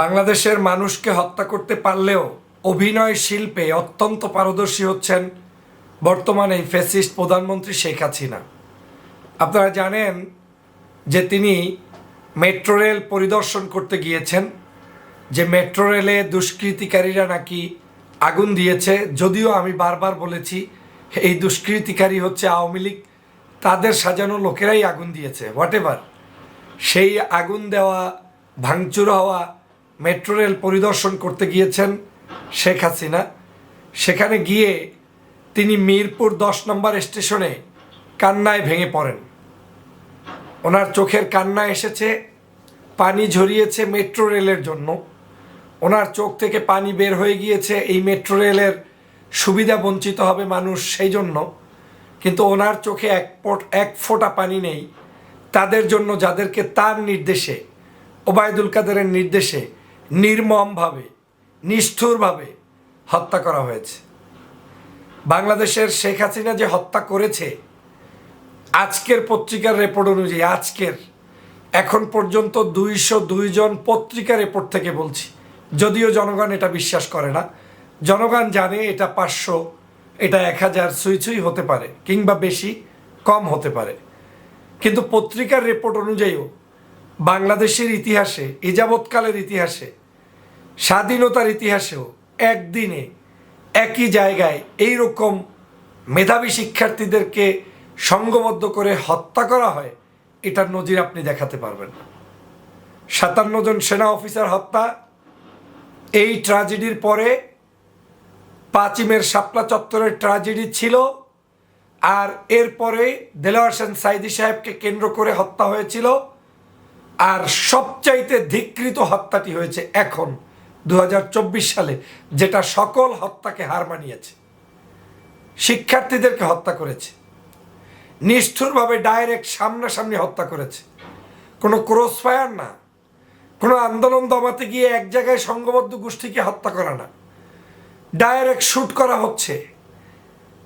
বাংলাদেশের মানুষকে হত্যা করতে পারলেও অভিনয় শিল্পে অত্যন্ত পারদর্শী হচ্ছেন বর্তমানে এই ফ্যাসিস্ট প্রধানমন্ত্রী শেখ হাসিনা। আপনারা জানেন যে তিনি মেট্রো রেল পরিদর্শন করতে গিয়েছেন, যে মেট্রো রেলে দুষ্কৃতিকারীরা নাকি আগুন দিয়েছে। যদিও আমি বারবার বলেছি, এই দুষ্কৃতিকারী হচ্ছে আওয়ামী লীগ। তাদের সাজানো লোকেরাই আগুন দিয়েছে, হোয়াট সেই আগুন দেওয়া, ভাঙচুর হওয়া মেট্রো রেল পরিদর্শন করতে গিয়েছেন শেখ হাসিনা। সেখানে গিয়ে তিনি মিরপুর দশ নম্বর স্টেশনে কান্নায় ভেঙে পড়েন। ওনার চোখের কান্না এসেছে, পানি ঝরিয়েছে মেট্রো রেলের জন্য। ওনার চোখ থেকে পানি বের হয়ে গিয়েছে, এই মেট্রো রেলের সুবিধা বঞ্চিত হবে মানুষ সেই জন্য। কিন্তু ওনার চোখে এক পট, এক ফোঁটা পানি নেই। তাদের জন্য যাদেরকে তার নির্দেশে, ওবায়দুল কাদেরের নির্দেশে নির্মমভাবে, নিষ্ঠুরভাবে হত্যা করা হয়েছে। বাংলাদেশের শেখ হাসিনা যে হত্যা করেছে, আজকের পত্রিকার রেপোর্ট অনুযায়ী, আজকের, এখন পর্যন্ত দুইশো দুইজন পত্রিকা রেপোর্ট থেকে বলছি। যদিও জনগণ এটা বিশ্বাস করে না। জনগণ জানে এটা পাঁচশো, এটা এক হাজার ছুঁই হতে পারে, কিংবা বেশি, কম হতে পারে। কিন্তু পত্রিকার রেপোর্ট অনুযায়ীও বাংলাদেশের ইতিহাসে, এ যাবৎকালের ইতিহাসে স্বাধীনতার ইতিহাসেও একদিনে একই জায়গায় এই রকম মেধাবী শিক্ষার্থীদেরকে সঙ্গবদ্ধ করে হত্যা করা হয়, এটার নজির আপনি দেখাতে পারবেন। সাতান্ন জন সেনা অফিসার হত্যা, এই ট্র্যাজেডির পরে পাঁচিমের শাপলা চত্বরের ট্র্যাজেডি ছিল, আর এরপরে দেলোয়ার হোসেন সাইদি সাহেবকে কেন্দ্র করে হত্যা হয়েছিল, আর সবচাইতে ধিকৃত হত্যাটি হয়েছে এখন। দু হাজার চব্বিশ সালে যেটা সকল হত্যাকে হার মানিয়েছে, শিক্ষার্থীদেরকে হত্যা করেছে, নিষ্ঠুরভাবে ডাইরেক্ট সামনাসামনি হত্যা করেছে। কোনো ক্রস ফায়ার না, কোনো আন্দোলন দমাতে গিয়ে এক জায়গায় সংঘবদ্ধ গোষ্ঠীকে হত্যা করা না। ডাইরেক্ট শ্যুট করা হচ্ছে,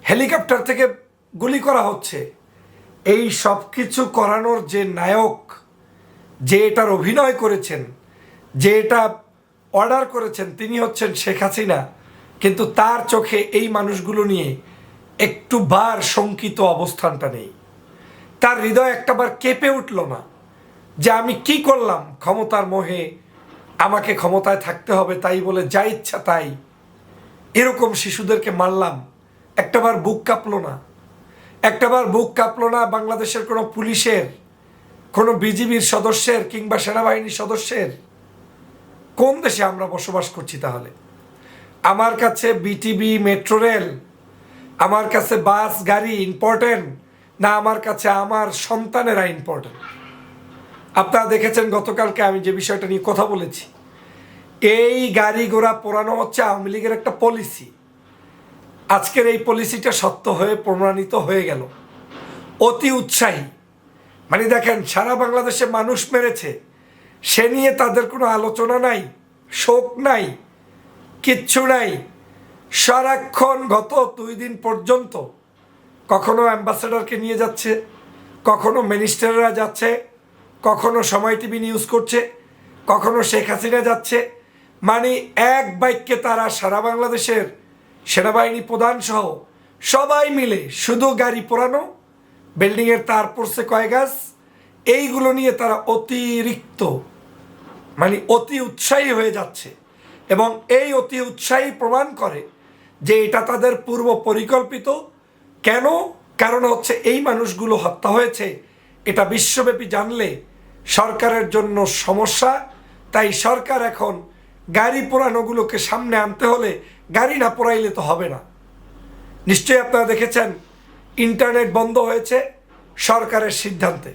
হেলিকপ্টার থেকে গুলি করা হচ্ছে। এই সব কিছু করানোর যে নায়ক, যে এটার অভিনয় করেছেন, যে এটা অর্ডার করেছেন, তিনি হচ্ছেন শেখ হাসিনা। কিন্তু তার চোখে এই মানুষগুলো নিয়ে একটু বার শঙ্কিত অবস্থানটা নেই। তার হৃদয় একটাবার কেঁপে উঠল না যে আমি কি করলাম? ক্ষমতার মোহে আমাকে ক্ষমতায় থাকতে হবে, তাই বলে যা ইচ্ছা তাই। এরকম শিশুদেরকে মারলাম, একটাবার বুক কাঁপলো না। একটাবার বুক কাঁপলো না বাংলাদেশের কোনো পুলিশের, কোনো বিজিবির সদস্যের কিংবা সেনাবাহিনীর সদস্যের। কোন দেশে আমরা বসবাস করছি তাহলে? আমার কাছে বিটিবি মেট্রো রেল আমার কাছে বাস গাড়ি ইম্পর্টেন্ট না আমার কাছে আমার সন্তানেরা ইম্পর্টেন্ট আপনারা দেখেছেন গতকালকে আমি যে বিষয়টা নিয়ে কথা বলেছি। এই গাড়ি ঘোড়া পোড়ানো হচ্ছে আওয়ামী লীগের একটা পলিসি আজকের এই পলিসিটা সত্য হয়ে প্রমাণিত হয়ে গেল। অতি উৎসাহী। মানে দেখেন, সারা বাংলাদেশে মানুষ মেরেছে। সে নিয়ে তাদের কোনো আলোচনা নাই, শোক নাই, কিচ্ছু নাই। সারাক্ষণ গত দুই দিন পর্যন্ত কখনো অ্যাম্বাসেডরকে নিয়ে যাচ্ছে, কখনো মিনিস্টাররা যাচ্ছে, কখনো সময় টিভি নিউজ করছে, কখনো শেখ হাসিনা যাচ্ছে। মানে এক বাক্যে তারা সারা বাংলাদেশের সেনাবাহিনী প্রধান সহ সবাই মিলে শুধু গাড়ি পোড়ানো, বিল্ডিংয়ের তার পড়ছে কয় গাছ, এইগুলো নিয়ে তারা অতিরিক্ত মানে অতি উৎসাহী হয়ে যাচ্ছে। এবং এই অতি উৎসাহী প্রমাণ করে যে এটা তাদের পূর্ব পরিকল্পিত। কেন? কারণ হচ্ছে এই মানুষগুলো হত্যা হয়েছে। এটা বিশ্বব্যাপী জানলে সরকারের জন্য সমস্যা। তাই সরকার এখন গাড়ি পোড়ানোগুলোকে সামনে আনতে হলে গাড়ি না পোড়াইলে তো হবে না। নিশ্চয়ই আপনারা দেখেছেন, ইন্টারনেট বন্ধ হয়েছে সরকারের সিদ্ধান্তে।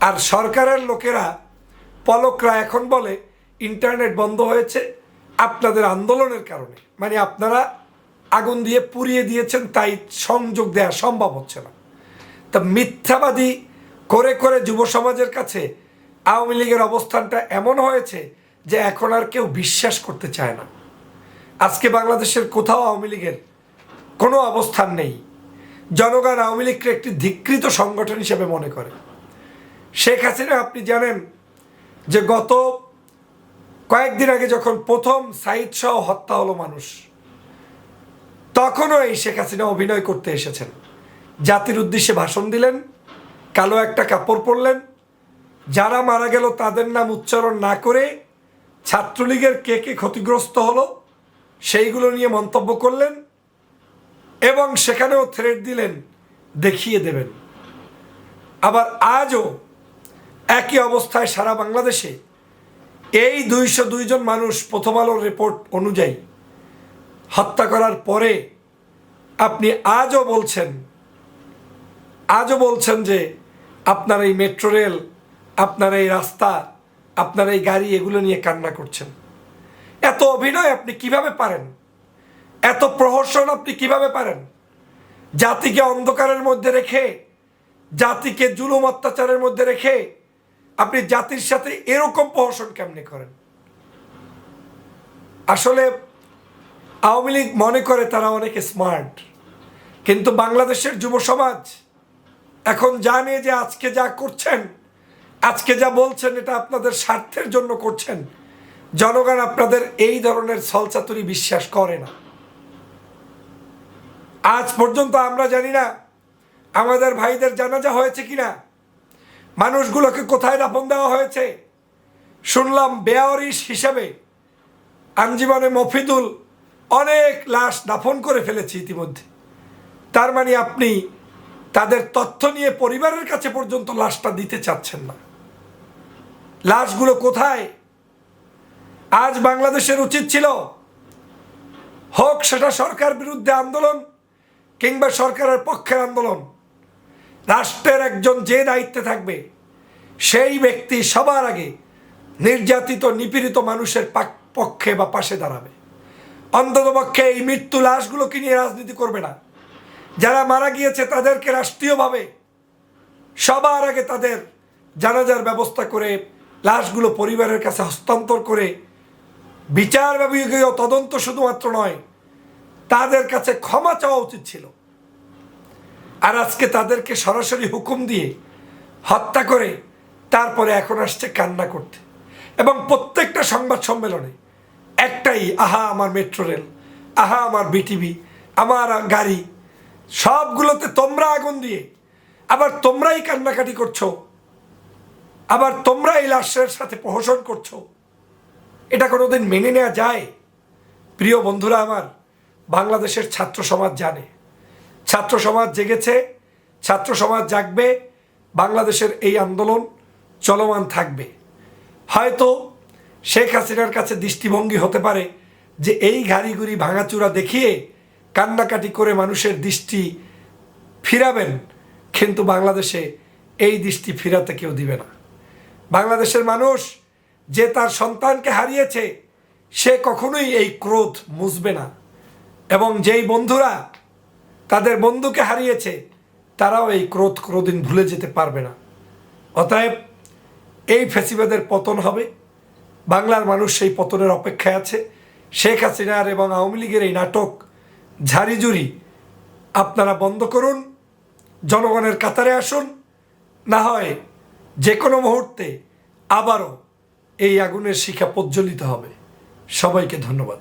আর সরকারের লোকেরা পলকরা এখন বলে, ইন্টারনেট বন্ধ হয়েছে আপনাদের আন্দোলনের কারণে। মানে আপনারা আগুন দিয়ে পুড়িয়ে দিয়েছেন, তাই সংযোগ দেওয়া সম্ভব হচ্ছে না। তা মিথ্যাবাদী করে করে যুব সমাজের কাছে আওয়ামী লীগের অবস্থানটা এমন হয়েছে যে এখন আর কেউ বিশ্বাস করতে চায় না। আজকে বাংলাদেশের কোথাও আওয়ামী লীগের কোনো অবস্থান নেই। জনগণ আওয়ামী লীগকে একটি ধিকৃত সংগঠন হিসেবে মনে করে। শেখ হাসিনা, আপনি জানেন যে গত কয়েকদিন আগে যখন প্রথম সাইদ সহ হত্যা হলো মানুষ, তখনও এই শেখ হাসিনা অভিনয় করতে এসেছেন। জাতির উদ্দেশ্যে ভাষণ দিলেন, কালো একটা কাপড় পরলেন, যারা মারা গেল তাদের নাম উচ্চারণ না করে ছাত্রলীগের কে কে ক্ষতিগ্রস্ত হলো সেইগুলো নিয়ে মন্তব্য করলেন এবং সেখানেও থ্রেড দিলেন, দেখিয়ে দেবেন। আবার আজও একই অবস্থায় সারা বাংলাদেশে এই দুইশো দুইজন মানুষ প্রথম আলোর রিপোর্ট অনুযায়ী হত্যা করার পরে আপনি আজও বলছেন আজও বলছেন যে আপনার এই মেট্রো রেল আপনার এই রাস্তা, আপনার এই গাড়ি এগুলো নিয়ে কান্না করছেন। এত অভিনয় আপনি কীভাবে পারেন? এত প্রহসন আপনি কীভাবে পারেন? জাতিকে অন্ধকারের মধ্যে রেখে, জাতিকে জুলুম অত্যাচারের মধ্যে রেখে আপনি জাতির সাথে এরকম প্রহসন কেমনে করেন? আসলে আওয়ামী লীগ মনে করে তারা অনেক স্মার্ট কিন্তু বাংলাদেশের যুব সমাজ এখন জানে যে আজকে যা করছেন, আজকে যা বলছেন, এটা আপনাদের স্বার্থের জন্য করছেন। জনগণ আপনাদের এই ধরনের ছলচাতুরি বিশ্বাস করে না। আজ পর্যন্ত আমরা জানি না আমাদের ভাইদের জানাজা হয়েছে কিনা। মানুষগুলোকে কোথায় দাফন দেওয়া হয়েছে? শুনলাম বেয়ারিশ হিসেবে আঞ্জীবনে মফিদুল অনেক লাশ দাফন করে ফেলেছে ইতিমধ্যে। তার মানে আপনি তাদের তথ্য নিয়ে পরিবারের কাছে পর্যন্ত লাশটা দিতে চাচ্ছেন না। লাশগুলো কোথায়? আজ বাংলাদেশের উচিত ছিল হোক সেটা সরকার বিরুদ্ধে আন্দোলন কিংবা সরকারের পক্ষের আন্দোলন রাষ্ট্রের একজন যে দায়িত্বে থাকবে, সেই ব্যক্তি সবার আগে নির্যাতিত, নিপীড়িত মানুষের পাক- পক্ষে বা পাশে দাঁড়াবে। অন্ততপক্ষে এই মৃত্যু লাশগুলোকে নিয়ে রাজনীতি করবে না। যারা মারা গিয়েছে তাদেরকে রাষ্ট্রীয়ভাবে সবার আগে তাদের জানাজার ব্যবস্থা করে, লাশগুলো পরিবারের কাছে হস্তান্তর করে বিচার বিভাগীয় তদন্ত শুধুমাত্র নয়, তাদের কাছে ক্ষমা চাওয়া উচিত ছিল। আর আজকে তাদেরকে সরাসরি হুকুম দিয়ে হত্যা করে তারপরে এখন আসছে কান্না করতে। এবং প্রত্যেকটা সংবাদ সম্মেলনে একটাই, আহা আমার মেট্রো রেল, আহা আমার বিটিভি, আমার গাড়ি, সবগুলোতে তোমরা আগুন দিয়ে, আবার তোমরাই কান্নাকাটি করছ, আবার তোমরা এই লাশের সাথে প্রহসন করছ, এটা কোনোদিন মেনে নেওয়া যায়? প্রিয় বন্ধুরা আমার, বাংলাদেশের ছাত্র সমাজ জানে ছাত্র সমাজ জেগেছে, ছাত্র সমাজ জাগবে, বাংলাদেশের এই আন্দোলন চলমান থাকবে। হয়তো শেখ হাসিনার কাছে দৃষ্টিভঙ্গি হতে পারে যে এই ঘাড়িগুড়ি ভাঙাচুরা দেখিয়ে কান্নাকাটি করে মানুষের দৃষ্টি ফিরাবেন, কিন্তু বাংলাদেশে এই দৃষ্টি ফিরাতে কেউ দিবে না। বাংলাদেশের মানুষ যে তার সন্তানকে হারিয়েছে, সে কখনোই এই ক্রোধ মুছবে না। এবং যেই বন্ধুরা তাদের বন্ধুকে হারিয়েছে, তারাও এই ক্রোধ কোনোদিন ভুলে যেতে পারবে না। অতএব এই ফেসিবাদের পতন হবে। বাংলার মানুষ সেই পতনের অপেক্ষায় আছে। শেখ হাসিনার এবং আওয়ামী লীগের এই নাটক ঝাড়িঝুড়ি আপনারা বন্ধ করুন, জনগণের কাতারে আসুন, না হয় যে কোনো মুহূর্তে আবারও এই আগুনের শিখা প্রজ্বলিত হবে। সবাইকে ধন্যবাদ।